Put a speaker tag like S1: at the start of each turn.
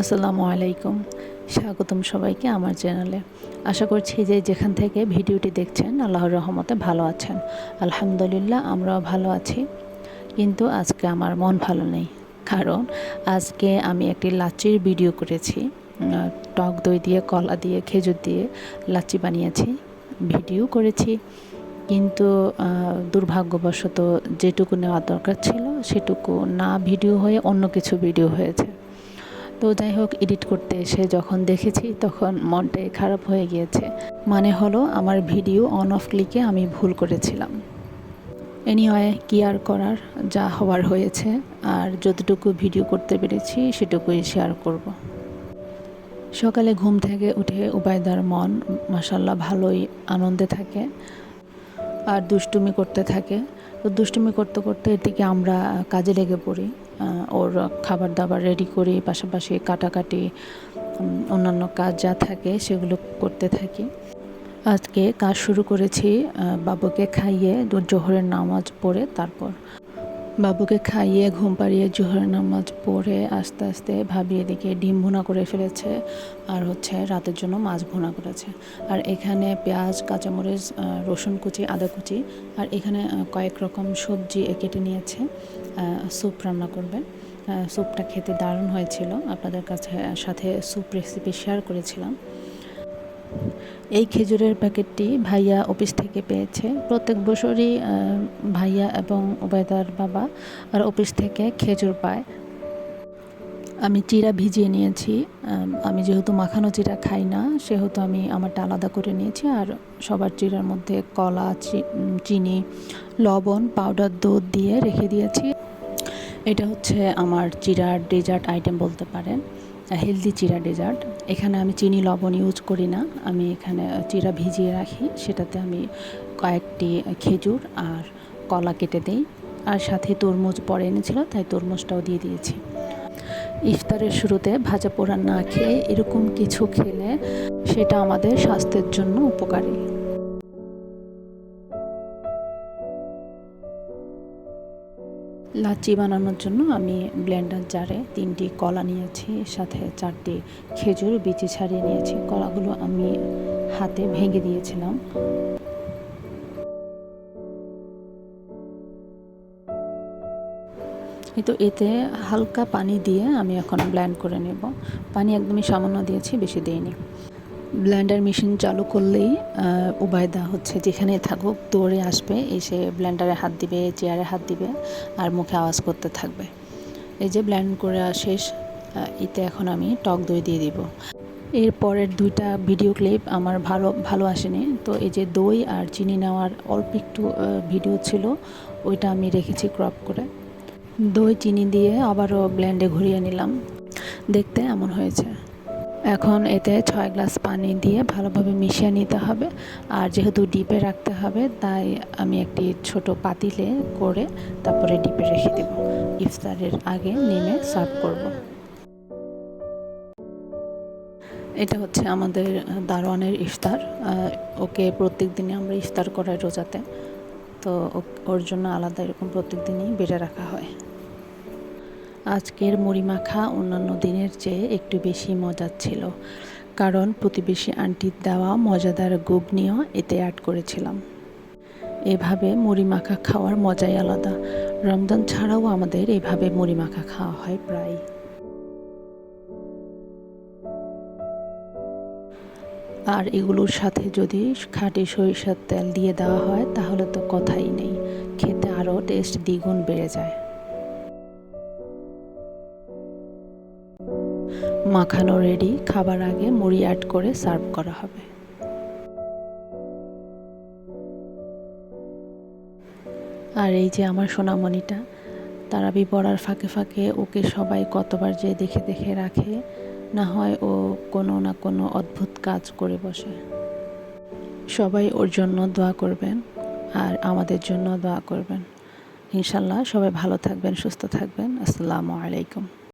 S1: আসসালামু আলাইকুম। স্বাগতম সবাইকে আমার চ্যানেলে। আশা করছি যে যেখান থেকে ভিডিওটি দেখছেন, আল্লাহর রহমতে ভালো আছেন। আলহামদুলিল্লাহ, আমরাও ভালো আছি। কিন্তু আজকে আমার মন ভালো নেই। কারণ আজকে আমি একটি লাচির ভিডিও করেছি। টক দই দিয়ে, কলা দিয়ে, খেজুর দিয়ে লাচি বানিয়েছি, ভিডিও করেছি। কিন্তু দুর্ভাগ্যবশত যেটুকু নেওয়ার দরকার ছিল, সেটুকু না ভিডিও হয়ে অন্য কিছু ভিডিও হয়েছে। তো যাই হোক এডিট করতে এসে যখন দেখেছি তখন মনটাই খারাপ হয়ে গিয়েছে। মানে হলো, আমার ভিডিও অন অফ ক্লিকে আমি ভুল করেছিলাম। এনিওয়ে কি আর করার, যা হওয়ার হয়েছে, আর যতটুকু ভিডিও করতে পেরেছি সেটুকুই শেয়ার করব। সকালে ঘুম থেকে উঠে উবায়দার মন মাসাল্লাহ ভালোই আনন্দে থাকে, আর দুষ্টুমি করতে থাকে। তো দুষ্টুমি করতে করতে এটিকে আমরা কাজে লেগে পড়ি। ওর খাবার দাবার রেডি করি পাশাপাশি কাটাকাটি অন্যান্য কাজ যা থাকে সেগুলো করতে থাকি। আজকে কাজ শুরু করেছি বাবুকে খাইয়ে জোহরের নামাজ পড়ে তারপর। বাবুকে খাইয়ে ঘুম পাড়িয়ে জোহরের নামাজ পড়ে আস্তে আস্তে ভাবিয়ে এদিকে ডিম ভুনা করে ফেলেছে আর হচ্ছে রাতের জন্য মাছ ভুনা করেছে। আর এখানে পেঁয়াজ, কাঁচামরিচ রসুন কুচি, আদা কুচি আর এখানে কয়েক রকম সবজি কেটে নিয়েছে। স্যুপ রান্না করবে। স্যুপটা খেতে দারুণ হয়েছিল। আপনাদের কাছে, সাথে স্যুপ রেসিপি শেয়ার করেছিলাম। এই খেজুরের প্যাকেটটি ভাইয়া অফিস থেকে পেয়েছে। প্রত্যেক বছরই ভাইয়া এবং উবায়দার বাবা আর অফিস থেকে খেজুর পায়। আমি চিরা ভিজিয়ে নিয়েছি। আমি যেহেতু মাখানো চিরা খাই না, সেহেতু আমি আমারটা আলাদা করে নিয়েছি আর সবার চিরার মধ্যে কলা চিনি, লবণ, পাউডার, দুধ দিয়ে রেখে দিয়েছি। এটা হচ্ছে আমার চিরার ডেজার্ট আইটেম বলতে পারেন। হেলদি চিরা ডেজার্ট এখানে আমি চিনি, লবণ ইউজ করি না। আমি এখানে চিরা ভিজিয়ে রাখি। সেটাতে আমি কয়েকটি খেজুর আর কলা কেটে দিই। আর সাথে তরমুজ পরে এনেছিল, তাই তরমুজটাও দিয়ে দিয়েছি। ইফতারের শুরুতে ভাজা পোড়া না খেয়ে এরকম কিছু খেলে সেটা আমাদের স্বাস্থ্যের জন্য উপকারী। লাচি বানানোর জন্য আমি ব্লেন্ডার জারে তিনটি কলা নিয়েছি সাথে চারটি খেজুর, বিচি ছাড়িয়ে নিয়েছি। কলাগুলো আমি হাতে ভেঙে দিয়েছিলাম। কিন্তু এতে হালকা পানি দিয়ে আমি এখন ব্ল্যান্ড করে নেব। পানি একদমই সামান্য দিয়েছি, বেশি দিইনি। ব্লেন্ডার মেশিন চালু করলেই উবায়দা হচ্ছে। যেখানে থাকুক, দৌড়ে আসবে, এসে ব্লেন্ডারে হাত দিবে, চেয়ারে হাত দিবে, আর মুখে আওয়াজ করতে থাকবে। এই যে ব্লেন্ড করে শেষ এতে এখন আমি টক দই দিয়ে দিব। এর পরের দুইটা ভিডিও ক্লিপ আমার ভালো ভালো আসেনি। তো এই যে দই আর চিনি নেওয়ার অল্প একটু ভিডিও ছিল, ওইটা আমি রেখেছি ক্রপ করে। দই, চিনি দিয়ে আবারও ব্লেন্ডে ঘুরিয়ে নিলাম। দেখতে এমন হয়েছে। এখন এতে ছয় গ্লাস পানি দিয়ে ভালোভাবে মিশিয়ে নিতে হবে। আর যেহেতু ডিপে রাখতে হবে, তাই আমি একটি ছোট পাতিলে করে তারপরে ডিপে রেখে দেব। ইফতারের আগে নেমে সার্ভ করব। এটা হচ্ছে আমাদের দারোয়ানের ইফতার। ওকে প্রত্যেক দিনে আমরা ইফতার করাই রোজাতে। তো ওর জন্য আলাদা এরকম প্রত্যেক দিনই বেড়ে রাখা হয়। আজকের মুড়ি মাখা অন্যান্য দিনের চেয়ে একটু বেশি মজার ছিল। কারণ প্রতিবেশী আন্টির দেওয়া মজাদার গুগনিও এতে অ্যাড করেছিলাম। এভাবে মুড়ি মাখা খাওয়ার মজাই আলাদা। রমজান ছাড়াও আমাদের এভাবে মুড়ি মাখা খাওয়া হয় প্রায়। আর এগুলোর সাথে যদি খাঁটি সরিষার তেল দিয়ে দেওয়া হয়, তাহলে তো কথাই নেই। খেতে আরও টেস্ট দ্বিগুণ বেড়ে যায়। মাখানো রেডি, খাবার আগে মুড়ি অ্যাড করে সার্ভ করা হবে। আর এই যে আমার সোনামণিটা তারাবি পড়ার ফাঁকে ফাঁকে ওকে সবাই কতবার যে দেখে দেখে রাখে, না হয় ও কোনো না কোনো অদ্ভুত কাজ করে বসে। সবাই ওর জন্য দোয়া করবেন আর আমাদের জন্য দোয়া করবেন। ইনশাল্লাহ সবাই ভালো থাকবেন, সুস্থ থাকবেন। আসসালামু আলাইকুম।